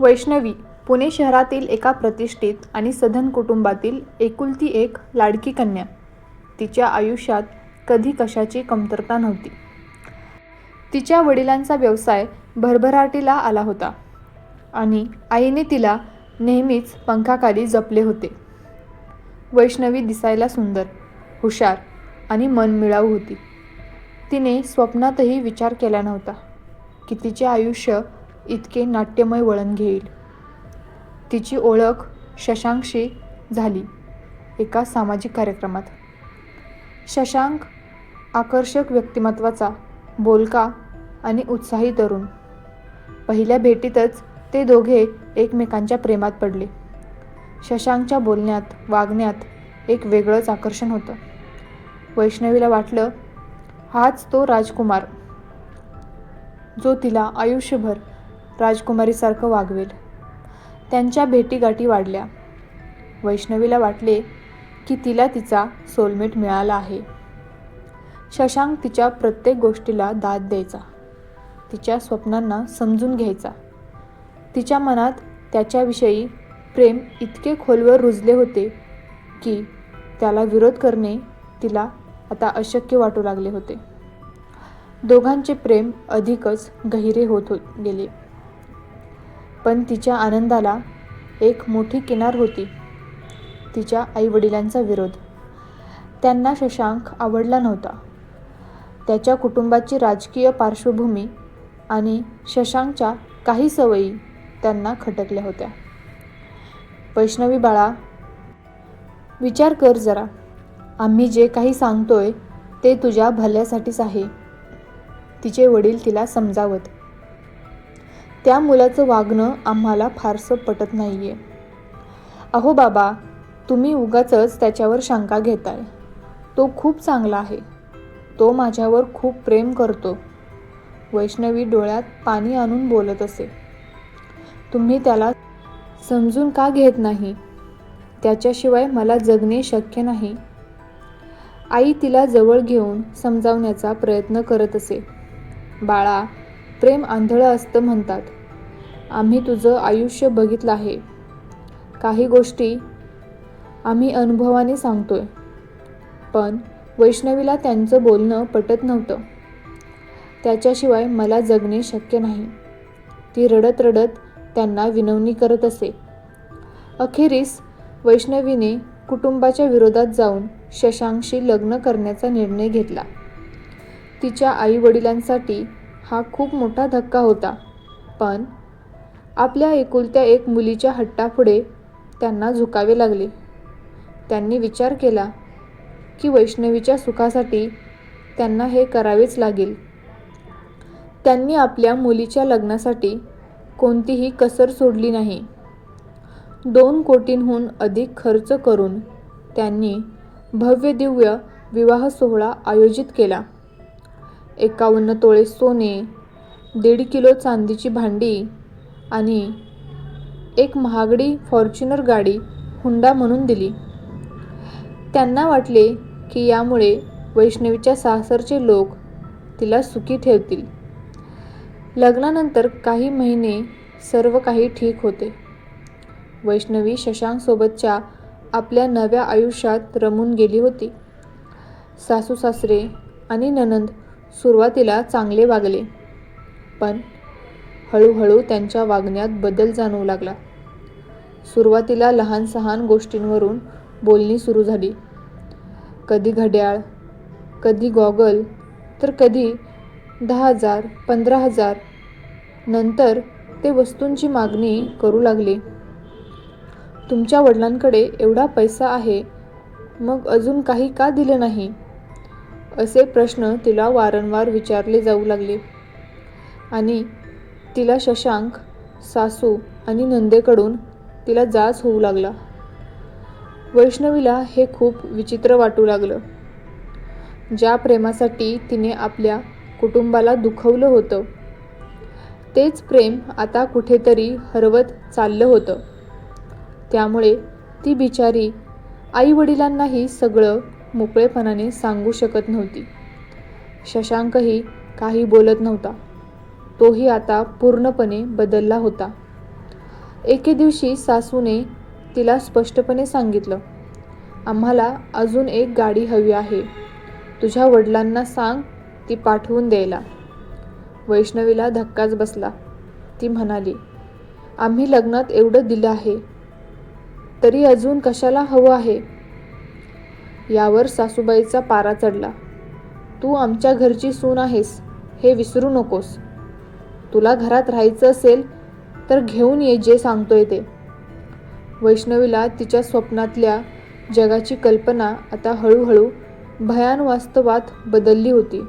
वैष्णवी पुणे शहरातील एका प्रतिष्ठित आणि सधन कुटुंबातील एकुलती एक लाडकी कन्या. तिच्या आयुष्यात कधी कशाची कमतरता नव्हती. तिच्या वडिलांचा व्यवसाय भरभराटीला आला होता आणि आईने तिला नेहमीच पंखाखाली जपले होते. वैष्णवी दिसायला सुंदर हुशार आणि मनमिळाऊ होती. तिने स्वप्नातही विचार केला नव्हता की तिचे आयुष्य इतके नाट्यमय वळण घेईल. तिची ओळख शशांकशी झाली एका सामाजिक कार्यक्रमात. शशांक आकर्षक व्यक्तिमत्वाचा बोलका आणि उत्साही तरुण. पहिल्या भेटीतच ते दोघे एकमेकांच्या प्रेमात पडले. शशांकच्या बोलण्यात वागण्यात एक वेगळंच आकर्षण होतं. वैष्णवीला वाटलं हाच तो राजकुमार. जो तिला आयुष्यभर राजकुमारीसारखं वागवेल. त्यांच्या भेटीगाठी वाढल्या. वैष्णवीला वाटले की तिला तिचा सोलमेट मिळाला आहे. शशांक तिच्या प्रत्येक गोष्टीला दाद द्यायचा. तिच्या स्वप्नांना समजून घ्यायचा. तिच्या मनात त्याच्याविषयी प्रेम इतके खोलवर रुजले होते की त्याला विरोध करणे तिला आता अशक्य वाटू लागले होते. दोघांचे प्रेम अधिकच गहिरे होत हो गेले. पण तिच्या आनंदाला एक मोठी किनार होती तिच्या आईवडिलांचा विरोध. त्यांना शशांक आवडला नव्हता. त्याच्या कुटुंबाची राजकीय पार्श्वभूमी आणि शशांकच्या काही सवयी त्यांना खटकल्या होत्या. वैष्णवी बाळा विचार कर जरा. आम्ही जे काही सांगतोय ते तुझ्या भल्यासाठीच आहे. तिचे वडील तिला समजावत त्या मुलाचं वागणं आम्हाला फारसं पटत नाही आहे अहो बाबा तुम्ही उगाचच त्याच्यावर शंका घेताय. तो खूप चांगला आहे. तो माझ्यावर खूप प्रेम करतो. वैष्णवी डोळ्यात पाणी आणून बोलत असे. तुम्ही त्याला समजून का घेत नाही? त्याच्याशिवाय मला जगणे शक्य नाही. आई तिला जवळ घेऊन समजावण्याचा प्रयत्न करत असे. बाळा प्रेम आंधळं असतं म्हणतात. आम्ही तुझं आयुष्य बघितलं आहे. काही गोष्टी आम्ही अनुभवाने सांगतोय. पण वैष्णवीला त्यांचं बोलणं पटत नव्हतं. त्याच्याशिवाय मला जगणे शक्य नाही. ती रडत रडत त्यांना विनवणी करत असे. अखेरीस वैष्णवीने कुटुंबाच्या विरोधात जाऊन शशांकशी लग्न करण्याचा निर्णय घेतला. तिच्या आईवडिलांसाठी हा खूप मोठा धक्का होता. पण आपल्या एकुलत्या एक मुलीच्या हट्टापुढे त्यांना झुकावे लागले. त्यांनी विचार केला की वैष्णवीच्या सुखासाठी त्यांना हे करावेच लागेल. त्यांनी आपल्या मुलीच्या लग्नासाठी कोणतीही कसर सोडली नाही. दोन कोटींहून अधिक खर्च करून त्यांनी भव्य दिव्य विवाह सोहळा आयोजित केला. एकावन्न तोळे सोने दीड किलो चांदीची भांडी आणि एक महागडी फॉर्च्युनर गाडी हुंडा म्हणून दिली. त्यांना वाटले की यामुळे वैष्णवीच्या सासरचे लोक तिला सुखी ठेवतील. लग्नानंतर काही महिने सर्व काही ठीक होते. वैष्णवी शशांकसोबतच्या आपल्या नव्या आयुष्यात रमून गेली होती. सासू सासरे आणि ननंद सुरुवातीला चांगले वागले. पण हळूहळू त्यांच्या वागण्यात बदल जाणवू लागला. सुरुवातीला लहान सहान गोष्टींवरून बोलणी सुरू झाली. कधी घड्याळ कधी गॉगल तर कधी दहा हजार पंधरा हजार. नंतर ते वस्तूंची मागणी करू लागले. तुमच्या वडिलांकडे एवढा पैसा आहे मग अजून काही का दिलं नाही? असे प्रश्न तिला वारंवार विचारले जाऊ लागले. आणि तिला शशांक सासू आणि नंदेकडून तिला जाच होऊ लागला. वैष्णवीला हे खूप विचित्र वाटू लागलं. ज्या प्रेमासाठी तिने आपल्या कुटुंबाला दुखवलं होतं तेच प्रेम आता कुठेतरी हरवत चाललं होतं. त्यामुळे ती बिचारी आईवडिलांनाही सगळं मोकळेपणाने सांगू शकत नव्हती. शशांकही काही बोलत नव्हता. तोही आता पूर्णपणे बदलला होता. एके दिवशी सासूने तिला स्पष्टपणे सांगितलं आम्हाला अजून एक गाडी हवी आहे. तुझ्या वडिलांना सांग ती पाठवून द्यायला. वैष्णवीला धक्काच बसला. ती म्हणाली आम्ही लग्नात एवढं दिलं आहे. तरी अजून कशाला हवं आहे? यावर सासूबाईचा पारा चढला. तू आमच्या घरची सून आहेस हे विसरू नकोस. तुला घरात राहायचं असेल तर घेऊन ये जे सांगतोय ते. वैष्णवीला तिच्या स्वप्नातल्या जगाची कल्पना आता हळूहळू भयान वास्तवात बदलली होती.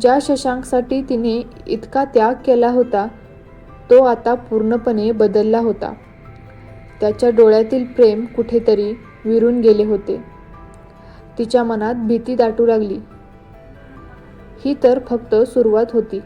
ज्या शशांकसाठी तिने इतका त्याग केला होता तो आता पूर्णपणे बदलला होता. त्याच्या डोळ्यातील प्रेम कुठेतरी विरून गेले होते. तिच्या मनात भीती दाटू लागली. ही तर फक्त सुरुवात होती.